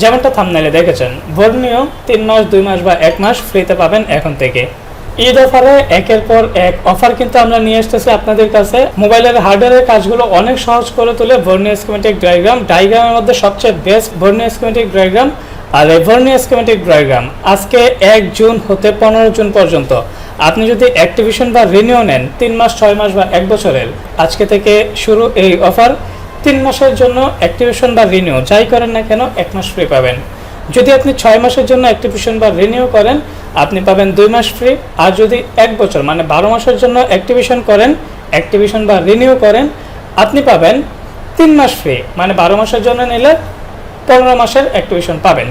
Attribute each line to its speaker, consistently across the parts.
Speaker 1: যেমনটা থামনাইলে দেখেছেন ভর্নিও তিন মাস, দুই মাস বা এক মাস ফ্রিতে পাবেন এখন থেকে। ঈদ অফারে একের পর এক অফার কিন্তু আমরা নিয়ে আসতেছি আপনাদের কাছে। মোবাইলের হার্ডওয়্যারের কাজগুলো অনেক সহজ করে তুলে ভর্নিও স্কিমেটিক ডায়াগ্রাম ডায়াগ্রামের মধ্যে সবচেয়ে বেস্ট ভর্নিও স্কিমেটিক ডায়াগ্রাম আর এই ভর্নিও স্কিমেটিক ডায়াগ্রাম আজকে এক জুন হতে পনেরো জুন পর্যন্ত। আপনি যদি অ্যাক্টিভিশন বা রিনিউ নেন, তিন মাস, ছয় মাস বা এক বছরের, আজকে থেকে শুরু এই অফার তিন মাসের জন্য অ্যাক্টিভেশন বা রিনিউ যাই করেন না কেন, এক মাস ফ্রি পাবেন। যদি আপনি ছয় মাসের জন্য অ্যাক্টিভেশন বা রিনিউ করেন, আপনি পাবেন দুই মাস ফ্রি আর যদি এক বছর মানে বারো মাসের জন্য অ্যাক্টিভেশন করেন অ্যাক্টিভেশন বা রিনিউ করেন, আপনি পাবেন তিন মাস ফ্রি মানে বারো মাসের জন্য নিলে পনেরো মাসের অ্যাক্টিভেশন পাবেন।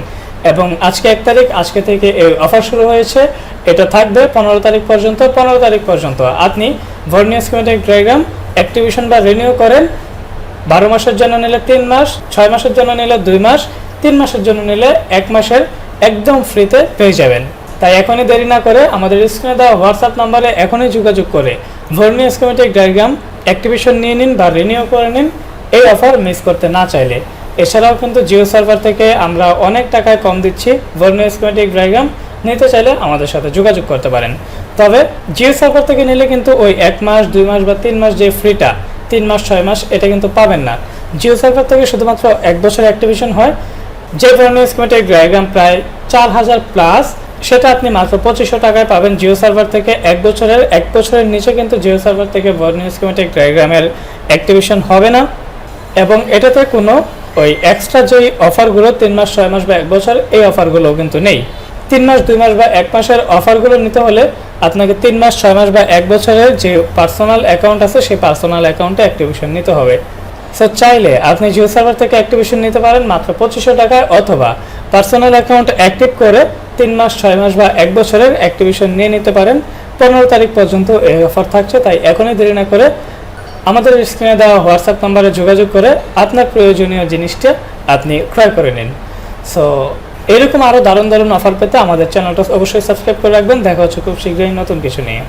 Speaker 1: এবং আজকে এক তারিখ, আজকে থেকে এই অফার শুরু হয়েছে। এটা থাকবে পনেরো তারিখ পর্যন্ত, পনেরো তারিখ পর্যন্ত। আপনি ভর্নিয়াস কমিটেক ডায়াগ্রাম অ্যাক্টিভেশন বা রিনিউ করেন বারো মাসের জন্য নিলে তিন মাস, ছয় মাসের জন্য নিলে দুই মাস, তিন মাসের জন্য নিলে এক মাসের একদম ফ্রিতে পেয়ে যাবেন। তাই এখনই দেরি না করে আমাদের স্ক্রিনে দেওয়া হোয়াটসঅ্যাপ নাম্বারে এখনই যোগাযোগ করে ভর্মি স্কিমেটিক ডায়াগ্রাম অ্যাক্টিভেশন নিয়ে নিন বা রিনিউ করে নিন, এই অফার মিস করতে না চাইলে। এছাড়াও কিন্তু জিও সার্ভার থেকে আমরা অনেক টাকায় কম দিচ্ছি ভর্মি স্কিমেটিক ডায়াগ্রাম নিতে চাইলে আমাদের সাথে যোগাযোগ করতে পারেন। তবে জিও সার্ভার থেকে নিলে কিন্তু ওই এক মাস, দুই মাস বা তিন মাস যে ফ্রিটা তিন মাস, ছয় মাস, এটা কিন্তু পাবেন না। জিও সার্ভার থেকে শুধুমাত্র এক বছর অ্যাক্টিভেশন হয়, যে ধরনের স্কিমেটিক ডায়াগ্রাম প্রায় চার হাজার প্লাস সেটা আপনি মাত্র পঁচিশশো টাকায় পাবেন জিও সার্ভার থেকে। এক বছরের এক বছরের নিচে কিন্তু জিও সার্ভার থেকে বর্ণীয় স্কিমেটিক ডায়াগ্রামের অ্যাক্টিভেশন হবে না। এবং এটাতে কোনো ওই এক্সট্রা যেই অফারগুলো তিন মাস, ছয় মাস বা এক বছর, এই অফারগুলো কিন্তু নেই। তিন মাস, দুই মাস বা এক মাসের অফারগুলো নিতে হলে আপনাকে তিন মাস, ছয় মাস বা এক বছরের যে পার্সোনাল অ্যাকাউন্ট আছে, সেই পার্সোনাল অ্যাকাউন্টে অ্যাক্টিভেশন নিতে হবে। সো চাইলে আপনি জিও সার্ভার থেকে অ্যাক্টিভেশন নিতে পারেন মাত্র পঁচিশশো টাকায় অথবা পার্সোনাল অ্যাকাউন্ট অ্যাক্টিভ করে তিন মাস, ছয় মাস বা এক বছরের অ্যাক্টিভেশন নিয়ে নিতে পারেন। পনেরো তারিখ পর্যন্ত এই অফার থাকছে, তাই এখনই দেরি না করে আমাদের স্ক্রিনে দেওয়া হোয়াটসঅ্যাপ নাম্বারে যোগাযোগ করে আপনার প্রয়োজনীয় জিনিসটা আপনি ক্রয় করে নিন। সো এরকম আরও দারুণ দারুণ অফার পেতে আমাদের চ্যানেলটা অবশ্যই সাবস্ক্রাইব করে রাখবেন। দেখা হচ্ছে খুব শীঘ্রই নতুন কিছু নিয়ে।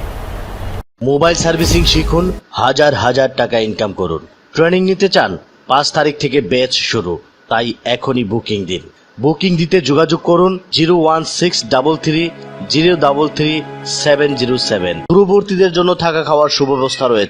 Speaker 2: মোবাইল সার্ভিসিং শিখুন, হাজার হাজার টাকা ইনকাম করুন। ট্রেনিং নিতে চান, পাঁচ তারিখ থেকে ব্যাচ শুরু। তাই এখনই বুকিং দিন। বুকিং দিতে যোগাযোগ করুন zero one six double three zero double three seven zero seven. দূরবর্তীদের জন্য থাকা খাওয়ার সুব্যবস্থা রয়েছে।